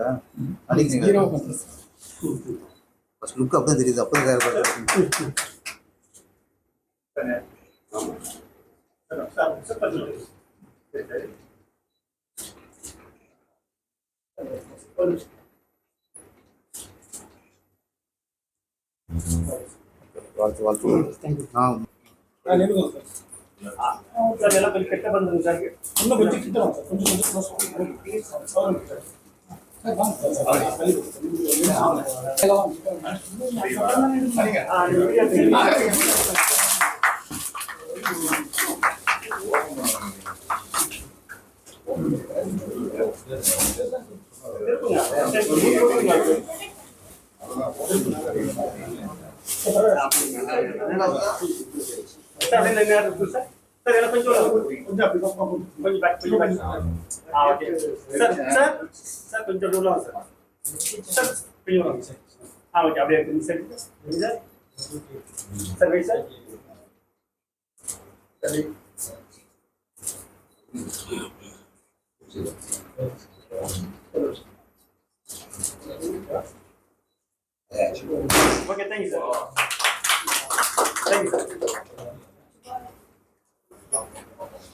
அதுல நடிக்கிறீங்க first look அப்படியே தெரியுது அப்படியே தயார் வாழ்த்து வாழ்த்து. நான் சார் எல்லாம் கொஞ்சம் கெட்ட பண்ணுங்க சார் இன்னும் கொஞ்சம் கிட்ட வாங்க. சார் கொஞ்சம் கொஞ்சம். Close வாங்க. இருக்கு சார் இருக்குங்க. சார் அப்படியே நேரா இருக்கு சார் சார் எல்லாம் கொஞ்சம் கொஞ்சம் அப்படி பக்கம் கொஞ்சம் பேக் கொஞ்சம் பேக் ஆ ஓகே சார் சார் சார் கொஞ்சம் உள்ள வாங்க சார் சார் கொஞ்சம் வாங்க சார் ஆ ஓகே அப்படியே இருக்கு சார்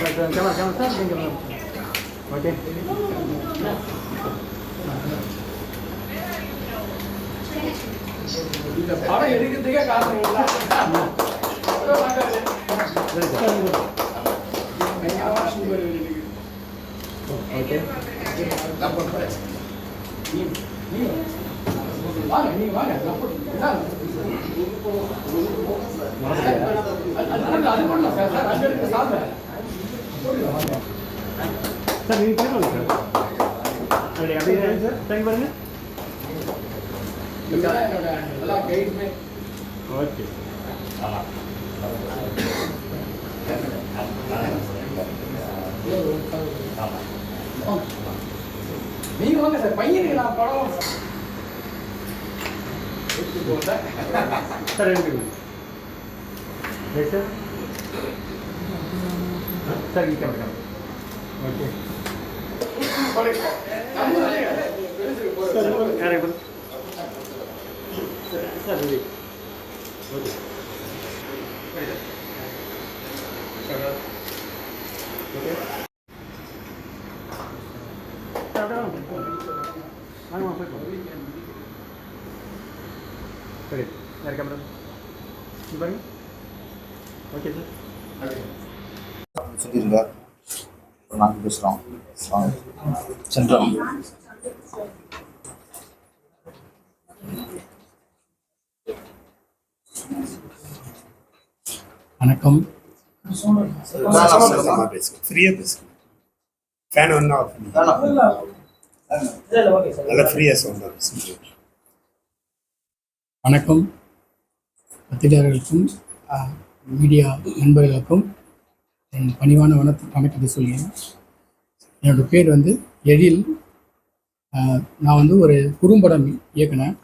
சார் வெயிட் சார் சரி ஓகே இந்த படம் எடுக்கிறதுக்கே காரணம் வாங்க நீங்க வாங்க அது- பண்ணலாம் சார் சார் அங்க சாப்பிட சார் நீங்க போய் வாங்க சார் அப்படியே அப்படியே டைம் பாருங்க ஓகே நீங்க வாங்க சார் பையனுக்கு நான் படம் எடுத்து போட்டேன் சார் எனக்கு சார் சார் இங்கே கேமரா ஓகே யாரை சார் இது ஓகே ஓகே சரி யார் கேமரா இது பாருங்க ஓகே சார் சொல்லிருங்க நாங்கள் பேசுகிறோம் சென்றோம் வணக்கம். ஃப்ரீயாக பேசுங்க. ஃபேன் ஒன்றா ஆஃப் பண்ணி நல்லா ஃப்ரீயாக வணக்கம். பத்திரிகையாளர்களுக்கும் மீடியா நண்பர்களுக்கும் என் பணிவான வனத்தை வணக்கத்தை சொல்கிறேன் என்னோட பேர் வந்து எழில். நான் வந்து ஒரு குறும்படம் இயக்குனேன்.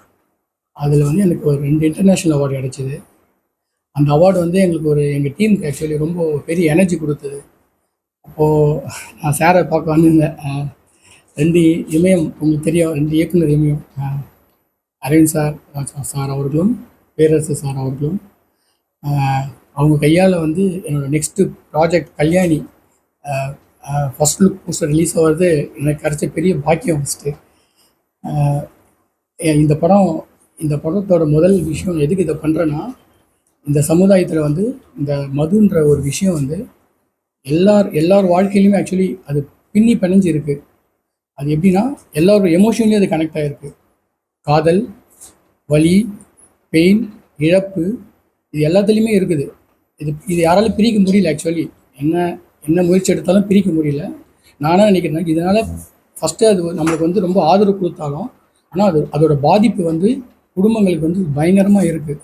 அதில் வந்து எனக்கு ஒரு ரெண்டு இன்டர்நேஷ்னல் அவார்டு கிடச்சிது. அந்த அவார்டு வந்து எங்களுக்கு ஒரு எங்கள் டீமுக்கு ஆக்சுவலி ரொம்ப பெரிய எனர்ஜி கொடுத்தது. அப்போது நான் சாரை பார்க்க வந்திருந்தேன். ரெண்டு இமயம் உங்களுக்கு தெரியும் ரெண்டு இயக்குனர் இமயம். அரவிந்த் சார் சார் அவர்களும் பேரரசு சார் அவர்களும். அவங்க கையால் வந்து என்னோடய next project Kalyani first look poster release ஆகிறது எனக்கு கிடைச்ச பெரிய பாக்கியம் ஃபஸ்ட்டு இந்த படம் இந்த படத்தோட முதல் விஷயம் எதுக்கு இதை பண்ணுறேன்னா இந்த சமுதாயத்தில் வந்து இந்த மதுன்ற ஒரு விஷயம் வந்து எல்லார் எல்லார் வாழ்க்கையிலையுமே ஆக்சுவலி அது பின்னி பிணைஞ்சு இருக்குது அது எப்படின்னா எல்லாரோட எமோஷன்லேயும் அது கனெக்ட் ஆகிருக்கு காதல் வலி பெயின் இழப்பு இது எல்லாத்துலேயுமே இருக்குது. இது இது யாராலும் பிரிக்க முடியல ஆக்சுவலி என்ன என்ன முயற்சி எடுத்தாலும் பிரிக்க முடியல. நானாக நினைக்கிறேன் இதனால் ஃபஸ்ட்டு அது நம்மளுக்கு வந்து ரொம்ப ஆதரவு கொடுத்தாலும் ஆனால் அது அதோட பாதிப்பு வந்து குடும்பங்களுக்கு வந்து பயங்கரமாக இருக்குது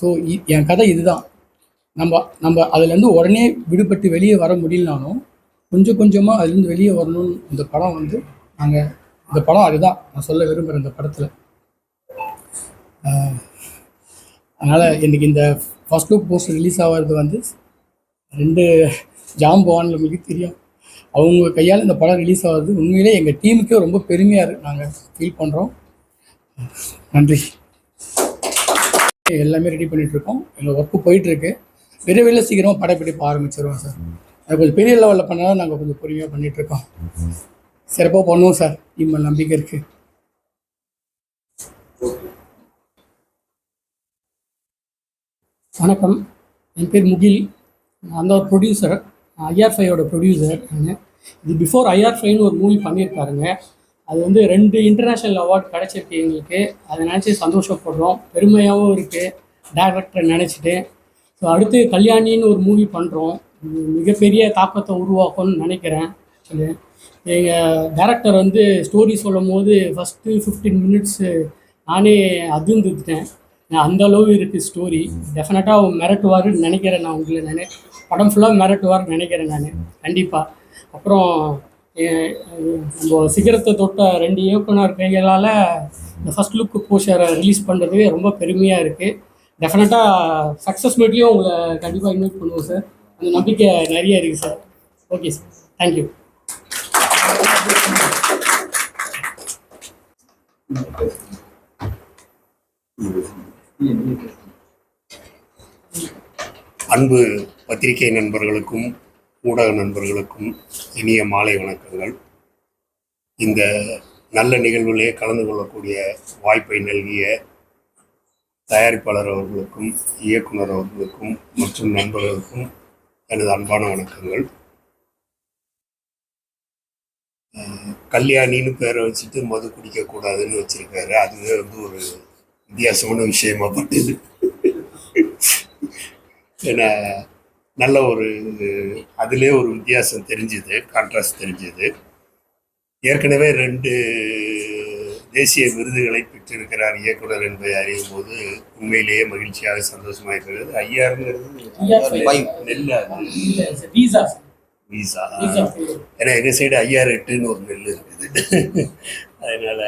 ஸோ என் கதை இதுதான். நம்ம நம்ம அதுலேருந்து உடனே விடுபட்டு வெளியே வர முடியலனாலும் கொஞ்சம் கொஞ்சமாக அதுலேருந்து வெளியே வரணும்னு இந்த படம் வந்து நாங்கள் இந்த படம் அதுதான். நான் சொல்ல விரும்புகிறேன் இந்த படத்தில். அதனால் இன்றைக்கி இந்த ஃபர்ஸ்ட் லுக் போஸ்டர் ரிலீஸ் ஆகிறது வந்து ரெண்டு ஜாம்பவான் உங்களுக்கு தெரியும். அவங்க கையால் இந்த படம் ரிலீஸ் ஆகிறது உண்மையிலே எங்கள் டீமுக்கே ரொம்ப பெருமையாக இருக்குது நாங்கள் ஃபீல் பண்ணுறோம் நன்றி. எல்லாமே ரெடி பண்ணிகிட்ருக்கோம் எங்கள் ஒர்க்கு போயிட்டுருக்கு விரைவில் சீக்கிரமாக படப்பிடிப்பு ஆரம்பிச்சிருவோம் சார். அது கொஞ்சம் பெரிய லெவலில் பண்ணாலும் நாங்கள் கொஞ்சம் பொறுமையாக பண்ணிகிட்ருக்கோம் சிறப்பாக பண்ணுவோம் சார். டீம் நம்பிக்கை இருக்குது வணக்கம். என் பேர் முகில். நான் தான் ஒரு ப்ரொடியூசர் ஐஆர் ஃபைவோட ப்ரொடியூசர் நான். இது பிஃபோர் ஐஆர் ஃபைன்னு ஒரு மூவி பண்ணியிருக்காருங்க. அது வந்து ரெண்டு இன்டர்நேஷ்னல் அவார்ட் கிடச்சிருக்கு எங்களுக்கு. அதை நினச்சி சந்தோஷப்படுறோம். பெருமையாகவும் இருக்குது டேரக்டரை நினச்சிட்டு. ஸோ அடுத்து கல்யாணின்னு ஒரு மூவி பண்ணுறோம் மிகப்பெரிய தாக்கத்தை உருவாக்கும்னு நினைக்கிறேன். ஆக்சுவலி எங்கள் டேரக்டர் வந்து ஸ்டோரி சொல்லும் போது ஃபஸ்ட்டு ஃபிஃப்டீன் மினிட்ஸு நானே அதிர்ந்துட்டேன். அந்த அளவு இருக்குது ஸ்டோரி டெஃபினட்டாக மிரட்டுவாருன்னு நினைக்கிறேன் நான் உங்களை நான். படம் ஃபுல்லாக மிரட்டுவார்னு நினைக்கிறேன் நான். கண்டிப்பாக அப்புறம் நம்ம சிகரத்தை தொட்ட ரெண்டு இயக்குனர் கைகளால் இந்த ஃபஸ்ட் லுக் போஸ்டரை ரிலீஸ் பண்ணுறது ரொம்ப பெருமையாக இருக்குது டெஃபினட்டாக சக்ஸஸ் மீட்லேயும் உங்களை கண்டிப்பாக இன்வைட் பண்ணுவோம் சார் அந்த நம்பிக்கை நிறைய இருக்குது சார் ஓகே சார் தேங்க்யூ அன்பு பத்திரிகை நண்பர்களுக்கும் ஊடக நண்பர்களுக்கும் இனிய மாலை வணக்கங்கள். இந்த நல்ல நிகழ்விலே கலந்து கொள்ளக்கூடிய வாய்ப்பை நல்கிய தயாரிப்பாளர் அவர்களுக்கும் இயக்குனர் அவர்களுக்கும் மற்றும் நண்பர்களுக்கும் எனது அன்பான வணக்கங்கள். கல்யாணின்னு பேரை வச்சுட்டு மது குடிக்கக்கூடாதுன்னு வச்சுருக்காரு. அதுவே வந்து ஒரு வித்தியாசமான விஷயமா பட்டது ஏன்னா நல்ல ஒரு அதிலே ஒரு வித்தியாசம் தெரிஞ்சுது கான்ட்ராஸ்ட் தெரிஞ்சுது. ஏற்கனவே ரெண்டு தேசிய விருதுகளை பெற்றிருக்கிறார் இயக்குனர் என்பதை அறியும் போது உண்மையிலேயே மகிழ்ச்சியாக சந்தோஷமாக இருக்கிறது. ஐயாருங்கிறது. நெல் அது. வீசா. ஏன்னா எங்கள் சைடு ஐயாறு எட்டுன்னு ஒரு நெல் இருக்குது. அதனால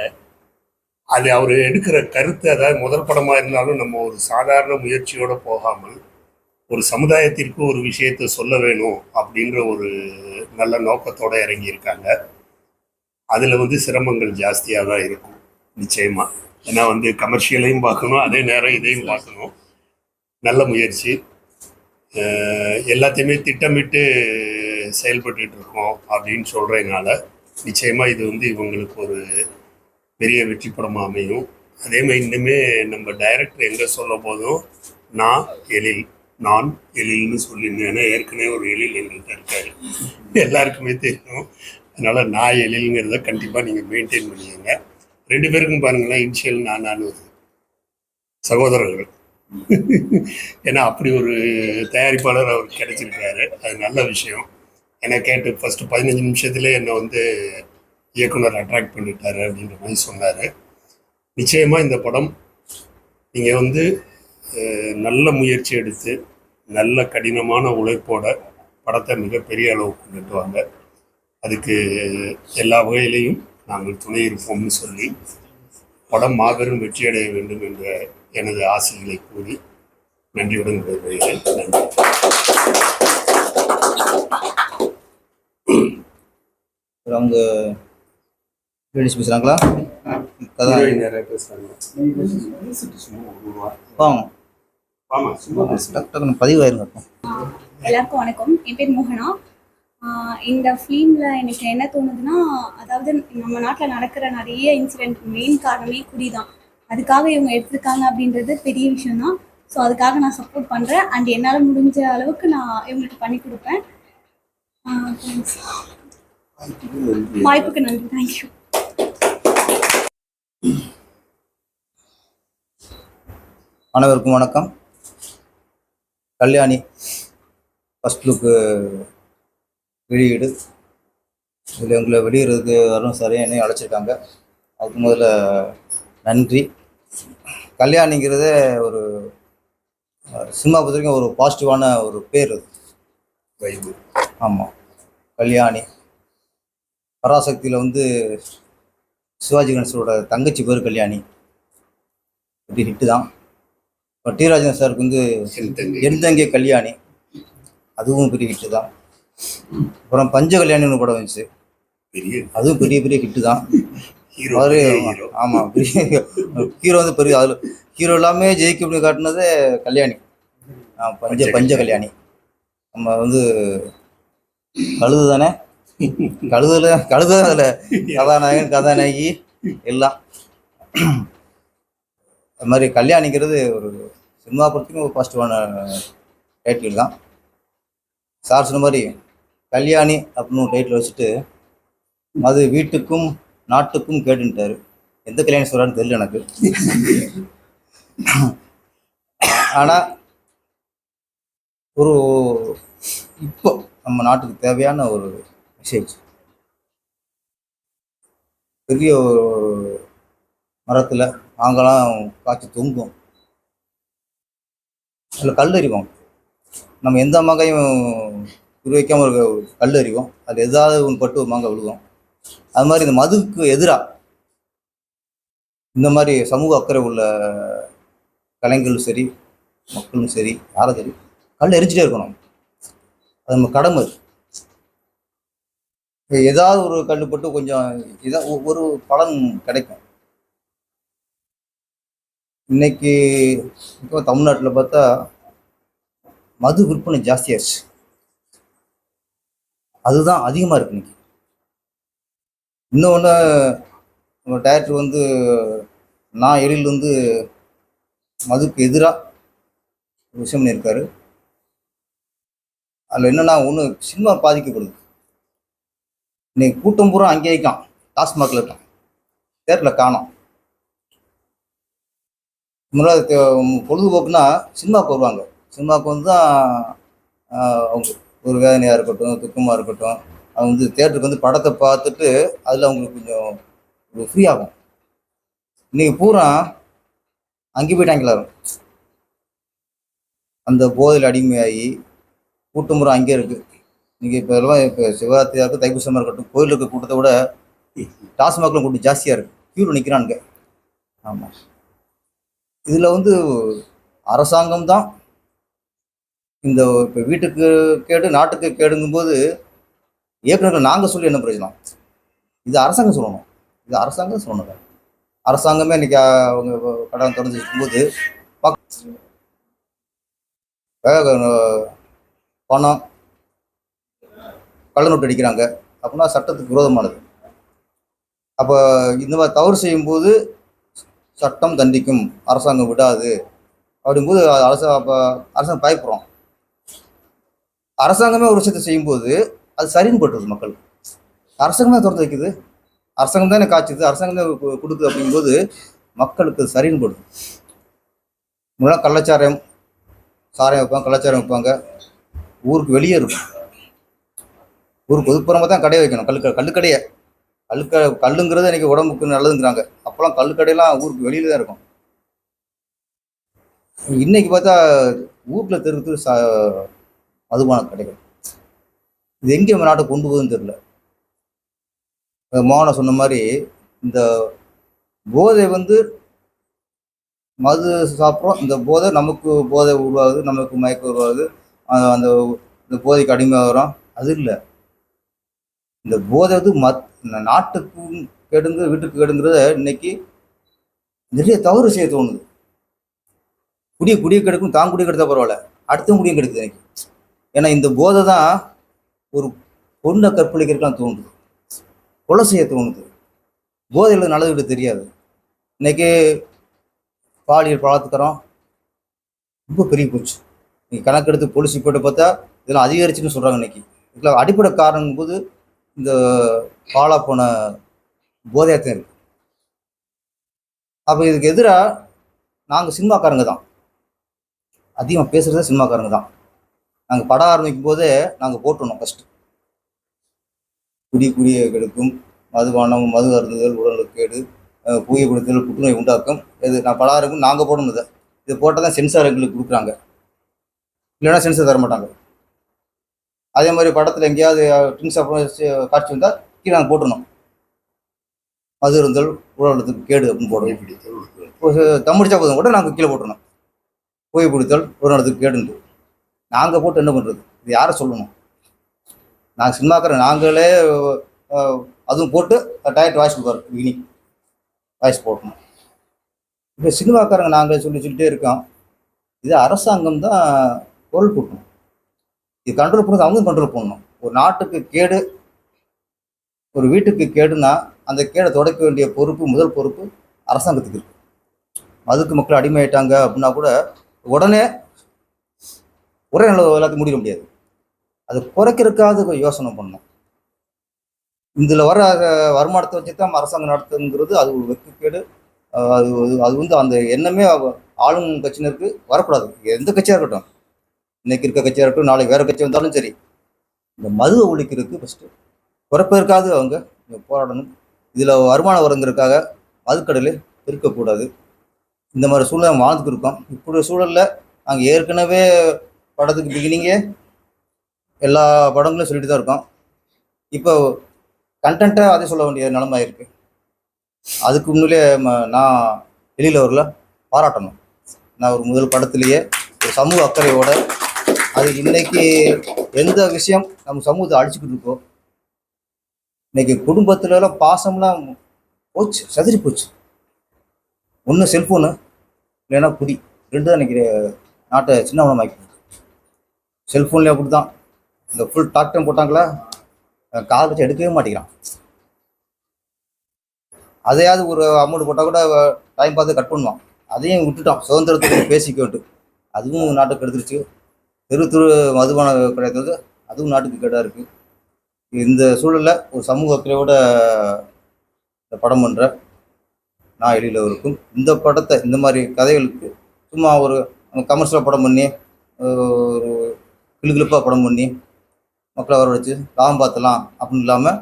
அது அவர் எடுக்கிற கருத்து அதாவது முதல் படமாக இருந்தாலும் நம்ம ஒரு சாதாரண முயற்சியோடு போகாமல் ஒரு சமுதாயத்திற்கு ஒரு விஷயத்தை சொல்ல வேணும் அப்படின்ற ஒரு நல்ல நோக்கத்தோடு இறங்கியிருக்காங்க. அதில் வந்து சிரமங்கள் ஜாஸ்தியாக தான் இருக்கும் நிச்சயமாக ஏன்னா வந்து கமர்ஷியலையும் பார்க்கணும் அதே நேரம் இதையும் பார்க்கணும். நல்ல முயற்சி. எல்லாத்தையுமே திட்டமிட்டு செயல்பட்டு இருக்கோம் அப்படின்னு சொல்கிறதுனால நிச்சயமாக இது வந்து இவங்களுக்கு ஒரு பெரிய வெற்றி படமாக அமையும். அதே மாதிரி இன்னுமே நம்ம டைரக்டர் எங்கே சொல்ல போதும் நான் எழில் நான் எழில்னு சொல்லியிருந்தேன். ஏன்னா ஏற்கனவே ஒரு எழில் எங்கள்கிட்ட இருக்காரு. எல்லாருக்குமே தெரியும். அதனால் நான் எழில்ங்கிறத கண்டிப்பாக நீங்கள் மெயின்டைன் பண்ணிக்கோங்க. ரெண்டு பேருக்கும் பாருங்களேன் இனிஷியல் நான் நான் சகோதரர்கள். ஏன்னா அப்படி ஒரு தயாரிப்பாளர் அவருக்கு கிடைச்சிருக்காரு. அது நல்ல விஷயம். என்னை கேட்டு ஃபஸ்ட்டு பதினஞ்சு நிமிஷத்துலேயே என்னை வந்து இயக்குனர் அட்ராக்ட் பண்ணிட்டாரு அப்படின்ற மாதிரி சொன்னார். நிச்சயமாக இந்த படம் நீங்கள் வந்து நல்ல முயற்சி எடுத்து நல்ல கடினமான உழைப்போட படத்தை மிகப்பெரிய அளவுக்கு கொண்டுட்டு வாங்க. அதுக்கு எல்லா வகையிலையும் நாங்கள் துணை இருப்போம்னு சொல்லி படம் மாபெரும் வெற்றியடைய வேண்டும் என்ற எனது ஆசைகளை கூறி நன்றியுடன் விடைபெறுகிறேன். நன்றி. அவங்க லேடிஸ் பேசுகிறாங்களா கதை. நிறைய டக்குன்னு பதிவாயிருங்க எல்லாருக்கும் வணக்கம். என் பேர் மோகனா. இந்த ஃபிலிமில் எனக்கு என்ன தோணுதுன்னா அதாவது நம்ம நாட்டில் நடக்கிற நிறைய இன்சிடென்ட் மெயின் காரணமே குடி தான் அதுக்காக இவங்க எடுத்திருக்காங்க அப்படின்றது பெரிய விஷயம் தான் ஸோ அதுக்காக நான் சப்போர்ட் பண்ணுறேன் அண்ட் என்னால் முடிஞ்ச அளவுக்கு நான் இவங்களுக்கு பண்ணி கொடுப்பேன். வாய்ப்புக்கு நன்றி. தேங்க்யூ அனைவருக்கும் வணக்கம். கல்யாணி ஃபஸ்ட் லுக்கு வெளியீடு. இதில் எங்களை வெளியிடுறதுக்கு அருண் சார் என்னையும் அழைச்சிருக்காங்க. அதுக்கு முதல்ல நன்றி. கல்யாணிங்கிறதே ஒரு சினிமா பொறுத்த வரைக்கும் ஒரு பாசிட்டிவான ஒரு பேர் அது. வைபு ஆமாம் கல்யாணி. பராசக்தியில் வந்து சிவாஜி கணேசரோட தங்கச்சி பேர் கல்யாணி. இது ஹிட்டு தான். இப்போ டி ராஜன் சாருக்கு வந்து. எந்தங்கே கல்யாணி. அதுவும் பெரிய ஹிட்டு தான். அப்புறம் பஞ்ச கல்யாணின்னு ஒரு படம் வந்துச்சு. பெரிய அதுவும் பெரிய பெரிய ஹிட்டு தான். அவரு ஆமாம் பெரிய ஹீரோ வந்து பெரிய அதில் ஹீரோ எல்லாமே ஜெயிக்க அப்படின்னு காட்டினது கல்யாணி. பஞ்ச பஞ்ச கல்யாணி. நம்ம வந்து கழுது தானே கழுதுல கழுது அதில் கதாநாயகன் கதாநாயகி எல்லாம். அது மாதிரி கல்யாணிங்கிறது ஒரு சினிமா பொறுத்தையும் ஒரு பாசிட்டிவான டைட்டில் uh, தான். சார் சொன்ன மாதிரி கல்யாணி அப்படின்னு டைட்டில் வச்சுட்டு அது வீட்டுக்கும் நாட்டுக்கும் கேட்டுன்ட்டாரு. எந்த கல்யாணம் சொல்கிறான்னு தெரியல எனக்கு. ஆனால் ஒரு இப்போ நம்ம நாட்டுக்கு தேவையான ஒரு மெசேஜ் பெரிய ஒரு மரத்தில் நாங்களாம் காய்ச்சி தொங்கும் அதில் கல் அறிவோம் நம்ம எந்த மகையும் குறி வைக்காமல் ஒரு கல் அறிவோம் அது எதாவது ஒன்று பட்டு ஒரு மாங்காய் விழுவோம். அது மாதிரி இந்த மதுவுக்கு எதிராக இந்த மாதிரி சமூக அக்கறை உள்ள கலைஞர்களும் சரி மக்களும் சரி யாரும் சரி கல் எரிச்சிட்டே இருக்கணும். அது நம்ம கடமை. ஏதாவது ஒரு கண்டுபட்டு கொஞ்சம் இதான் ஒரு பலன் கிடைக்கும். இன்னைக்கு இப்போ தமிழ்நாட்டில் பார்த்தா மது விற்பனை ஜாஸ்தியாச்சு. அதுதான் அதிகமாக இருக்கு இன்னைக்கு. இன்னொன்று நம்ம டைரக்டர் வந்து நான் எழில் வந்து மதுக்கு எதிராக விஷயம் பண்ணியிருக்காரு. அதில் என்னன்னா ஒன்று சினிமா பாதிக்கப்படுது. இன்னைக்கு கூட்டம் பூரா அங்கே இருக்கான். டாஸ்மாகில் இருக்கான். தேட்டரில் காணும். முன்னாடி பொழுதுபோக்குனா சினிமாவுக்கு வருவாங்க. சினிமாவுக்கு வந்து தான் அவங்க ஒரு வேதனையாக இருக்கட்டும் துக்கமாக இருக்கட்டும் அவங்க வந்து தேட்டருக்கு வந்து படத்தை பார்த்துட்டு அதில் அவங்களுக்கு கொஞ்சம் ஒரு ஃப்ரீ ஆகும். இன்னைக்கு பூரா அங்கே போயிட்டாங்க எல்லாரும். அந்த போதையில் அடிமையாகி கூட்டமுறை அங்கே இருக்கு. நீங்கள் இப்போ எல்லாம் இப்போ சிவராத்திரியாக இருக்கட்டும் தைப்பூசமாக இருக்கட்டும் கோயில் இருக்க கூட்டத்தை விட டாஸ்மாகில் கூட்டம் ஜாஸ்தியாக இருக்குது கியூவில் நிற்கிறானுங்க ஆமாம் இதில் வந்து அரசாங்கம் தான் இந்த இப்போ வீட்டுக்கு கேடு நாட்டுக்கு கேடுங்கும்போது இயக்குநர்கள் நாங்கள் சொல்லி என்ன பிரயோஜனம்? இது அரசாங்கம் சொல்லணும். இது அரசாங்கம் சொல்லணும். அரசாங்கமே இன்னைக்கு அவங்க கடன் தொடர்ந்து இருக்கும்போது வேக- பணம் கள்ள நோட்டு அடிக்கிறாங்க. அப்படின்னா சட்டத்துக்கு விரோதமானது. அப்போ இந்த மாதிரி தவறு செய்யும்போது சட்டம் தண்டிக்கும். அரசாங்கம் விடாது. அப்படிங்கும்போது அரசு அப்போ அரசாங்கம் பயப்படுறோம். அரசாங்கமே ஒரு விஷயத்தை செய்யும்போது அது சரின்னு போட்டுருது மக்கள். அரசாங்கம் தான் திறந்து வைக்குது. அரசாங்கம் தானே காய்ச்சுது. அரசாங்கம் தான் கொடுக்குது அப்படிங்கும்போது மக்களுக்கு அது சரின்னு போடுது முன்னாள் கள்ளச்சாரம் சாராயம் வைப்பாங்க கள்ளச்சாரம் வைப்பாங்க. ஊருக்கு வெளியே இருக்கும். ஊருக்கு ஒதுக்குப்புறமா தான் கடையை வைக்கணும். கல் கல்லுக்கடையை. கல்லுக்க கல்லுங்கிறது இன்னைக்கு உடம்புக்கு நல்லதுங்கிறாங்க. அப்போல்லாம் கல்லுக்கடையெல்லாம் ஊருக்கு வெளியில தான் இருக்கும். இன்னைக்கு பார்த்தா ஊரில் தெரு தெரு சா மதுபான கடைகள். இது எங்கே நம்ம நாட்டை கொண்டு போகுதுன்னு தெரில அஹ் மோகன சொன்ன மாதிரி இந்த போதை வந்து மது சாப்பிட்றோம். இந்த போதை நமக்கு போதை உருவாகுது நமக்கு மயக்கம் உருவாகுது. அந்த இந்த போதைக்கு அடிமையாகிறோம். அது இல்லை. இந்த போதை வந்து மத் நாட்டுக்கும் கெடுங்க வீட்டுக்கு கெடுங்கிறத இன்னைக்கு நிறைய தவறு செய்ய தோணுது. குடிய குடிய கெடுக்கும் தான் குடிய கெடுத்தா பரவாயில்ல. அடுத்த குடியும் கெடுக்குது இன்னைக்கு. ஏன்னா இந்த போதை தான் ஒரு பொண்ணை கற்பழிக்கிறதுலாம் தோணுது. கொலை செய்ய தோணுது. போதையில் நல்லது தெரியாது. இன்னைக்கு பாலியல் பலாத்காரம் ரொம்ப பெரிய போச்சு. நீங்கள் கணக்கெடுத்து போலீஸ் போட்டு பார்த்தா இதெல்லாம் அதிகரிச்சுன்னு சொல்கிறாங்க இன்னைக்கு. இதில் அடிப்படை காரணம் போது இந்த பாலா போன போதையத்தான் இருக்கு. அப்போ இதுக்கு எதிராக நாங்கள் சினிமாக்காரங்க தான். அதிகமாக பேசுகிறது சினிமாக்காரங்க தான். நாங்கள் படம் ஆரம்பிக்கும் போதே நாங்கள் போட்டுருணும் ஃபஸ்ட்டு குடி குடிய கெடுக்கும் மதுபானம் மது அருந்துதல் உடலுக்கேடு கேடு அஹ் புற்றுநோய் உண்டாக்கும். இது நான் படம் ஆரம்பிக்கும் நாங்கள் போடணும் இதை இதை போட்டால் தான் சென்சார் எங்களுக்கு கொடுக்குறாங்க. இல்லைன்னா சென்சார் தர மாட்டாங்க அதே மாதிரி படத்தில் எங்கேயாவது ட்ரிங்க்ஸ் அப்புறம் காட்சி வந்தால் கீழே நாங்கள் போட்டுருணும் மது இருந்தல் உடலுக்கு கேடு அப்படின்னு போடுவோம் பிடித்தல் தம்பிடிச்சா போதும் கூட நாங்கள் கீழே போட்டுருணும் புகை பிடித்தல் உடலுக்கு கேடுண்டு நாங்கள் போட்டு என்ன பண்ணுறது இது யாரை சொல்லணும்? நாங்கள் சினிமாக்கிற நாங்களே அதுவும் போட்டு டயட் வாய்ஸ் கொடுப்பாரு வினி வாய்ஸ் போட்டணும் இப்போ சினிமாக்காரங்க நாங்கள் சொல்லி சொல்லிட்டே இருக்கோம். இது அரசாங்கம் தான் குரல் கொடுக்கணும். இது கண்ட்ரோல் பண்ணுறது அவங்க கண்ட்ரோல் பண்ணணும். ஒரு நாட்டுக்கு கேடு ஒரு வீட்டுக்கு கேடுனா அந்த கேடை தொடக்க வேண்டிய பொறுப்பு முதல் பொறுப்பு அரசாங்கத்துக்கு இருக்கு. அதுக்கு மக்கள் அடிமையாயிட்டாங்க அப்படின்னா கூட உடனே ஒரே நல்ல எல்லாத்தையும் முடிக்க முடியாது. அது குறைக்கிறதுக்காக யோசனை பண்ணணும். இதில் வர வருமானத்தை வச்சு தான் அரசாங்கம் நடத்துங்கிறது அது ஒரு வெக்கக்கேடு அது அது- வந்து அந்த எண்ணமே ஆளும் கட்சியினருக்கு வரக்கூடாது. எந்த கட்சியாக இருக்கட்டும். இன்னைக்கு இருக்க கட்சியாக இருக்கட்டும் நாளைக்கு வேறு கட்சி வந்தாலும் சரி இந்த மதுவை ஒழிக்கிறதுக்கு ஃபஸ்ட்டு குறைப்பதற்காக அவங்க. போராடணும். இதில் வருமானம் வரங்கிறதுக்காக மதுக்கடலே இருக்கக்கூடாது இந்த மாதிரி சூழ்நிலை நம்ம வாழ்ந்துட்டு இருக்கோம். இப்படி சூழலில் நாங்கள் ஏற்கனவே படத்துக்கு பிகினிங்கே எல்லா படங்களும் சொல்லிட்டு தான் இருக்கோம். இப்போ கண்டென்ட்டாக அதே சொல்ல வேண்டிய நிலமை இருக்கு அதுக்கு முன்னிலே நான் வெளியில் வரல பாராட்டணும். நான் ஒரு முதல் படத்துலேயே ஒரு சமூக அக்கறையோட அது இன்னைக்கு எந்த விஷயம் நம்ம சமூகத்தை அழிச்சுக்கிட்டு இருக்கோம் இன்னைக்கு குடும்பத்துல எல்லாம் பாசம்லாம் போச்சு சதுரி போச்சு. ஒன்று செல்ஃபோனு இல்லைன்னா குடி. ரெண்டு தான் இன்னைக்கு நாட்டை சின்னவனமாக்கி செல்ஃபோன்லேயே அப்படி தான் இந்த ஃபுல் டாக் டைம் போட்டாங்களா? கால் வச்சு எடுக்கவே மாட்டேங்கிறான். அதையாவது ஒரு அமௌண்ட் போட்டால் கூட டைம் பார்த்து கட் பண்ணுவான். அதையும் விட்டுட்டான். சுதந்திரத்துக்கு பேசிக்கோட்டு அதுவும் நாட்டை கெடுத்துருச்சு. தெரு மதுபான கிடையாது அதுவும் நாட்டுக்கு கேடாக இருக்குது இந்த சூழலில் ஒரு சமூக அக்கறையோட இந்த படம் பண்ணுற நான் எழில இருக்கும் இந்த படத்தை இந்த மாதிரி கதைகளுக்கு சும்மா ஒரு கமர்ஷியலாக படம் பண்ணி ஒரு கிளுகிழுப்பாக படம் பண்ணி மக்களை வர வச்சு லாபம் பார்த்தலாம் அப்படின்னு இல்லாமல்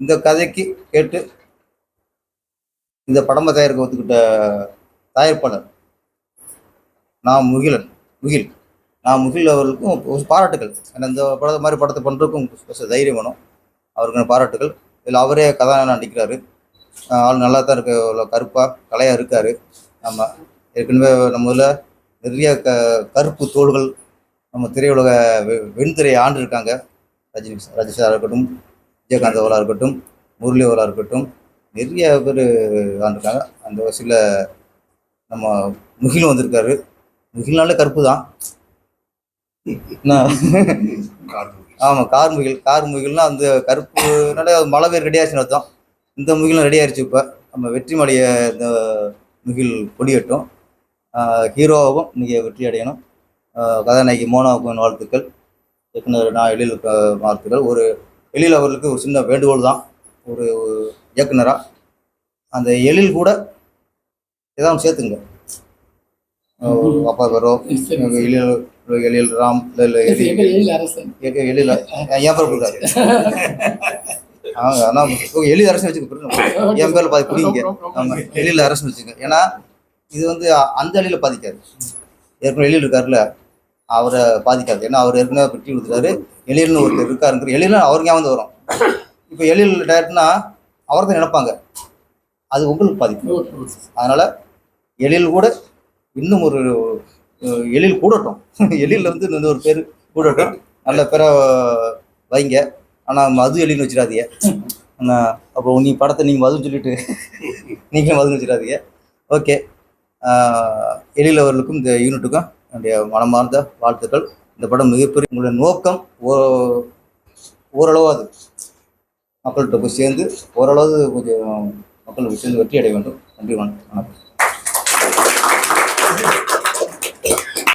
இந்த கதைக்கு கேட்டு இந்த படமை தயாரிக்க ஒத்துக்கிட்ட தயாரிப்பாளர் நான் முகிலன் முகில். நான் முகில் அவர்களுக்கும் பாராட்டுகள். அந்த இந்த படத்தை மாதிரி படத்தை பண்ணுறதுக்கும் கொஞ்சம் தைரியம் வேணும். அவருக்கான பாராட்டுகள். இதில் அவரே கதாநாயகம் நடிக்கிறாரு. ஆள் நல்லா தான் இருக்க. இவ்வளோ கருப்பாக கலையாக இருக்கார். நம்ம ஏற்கனவே நம்ம இதில் நிறைய க கருப்பு தோள்கள் நம்ம திரையுலக வெ- வெண்திரையை ஆண்டு இருக்காங்க. ரஜினி ரஜினி சாராக இருக்கட்டும் விஜயகாந்த் அவர்களாக இருக்கட்டும் முரளி அவர்களாக இருக்கட்டும் நிறைய பேர் ஆண்டிருக்காங்க. அந்த வசதியில் நம்ம முகிலும் வந்திருக்காரு. முகில்னாலே கருப்பு தான். ஆமாம் கார் முகில். கார் முகில்னா அந்த கருப்புனாலே மழை பேர் ரெடி ஆச்சுன்னு அர்த்தம். இந்த முகிலும் ரெடி ஆயிடுச்சு இப்போ. நம்ம வெற்றி மலையை இந்த முகில் கொடியட்டும் ஹீரோவாகவும் இன்னைக்கு வெற்றி அடையணும். கதாநாயகி மோனாவுக்கும் வாழ்த்துக்கள். இயக்குனர் நான் எழில் வாழ்த்துக்கள். ஒரு எழில் அவர்களுக்கு ஒரு சின்ன வேண்டுகோள் தான். ஒரு இயக்குனராக அந்த எழில் கூட ஏதாவது சேர்த்துங்க அப்பா பேரோ எழில் எழில் ராம் எழில் எழில் அரசன். எ- எழில என் பேர் கொடுக்காரு அவங்க ஆனால் எழில் அரசு வச்சுக்க என் பேர்ல பாதி குடிங்க ஆமா எழில் அரசு வச்சுக்க. ஏன்னா இது வந்து அந்த அழியில பாதிக்காது. ஏற்கனவே எழில் இருக்காருல்ல அவரை பாதிக்காது. ஏன்னா அவர் ஏற்கனவே வெட்டி கொடுத்துட்டாரு. எழில்னு ஒருத்தர் இருக்காருங்கிற எழில் அவருக்கு ஞாபகம் வரும். இப்போ எழில் டேரக்ட்னா அவரை தான் நினைப்பாங்க. அது உங்களுக்கு ஓகே அதனால் எழில் கூட இன்னும் ஒரு எழில் கூடட்டும். எழில் வந்து ஒரு பேர் கூடட்டும். நல்ல பேரை வைங்க. ஆனால் மது எழில்னு வச்சிடாதீங்க. ஆனால் அப்போ நீ படத்தை நீங்கள் மதுன்னு சொல்லிட்டு நீங்களும் மதுன்னு வச்சிடாதீங்க. ஓகே. எழில் அவர்களுக்கும் இந்த யூனிட்டுக்கும் என்னுடைய மனமார்ந்த வாழ்த்துக்கள். இந்த படம் மிகப்பெரிய உங்களுடைய நோக்கம். ஓ- ஓரளவு அது. மக்கள்கிட்ட போய் சேர்ந்து ஓரளவு கொஞ்சம் மக்கள் போய் சேர்ந்து வெற்றி அடைய வேண்டும். நன்றி வணக்கம் வணக்கம்.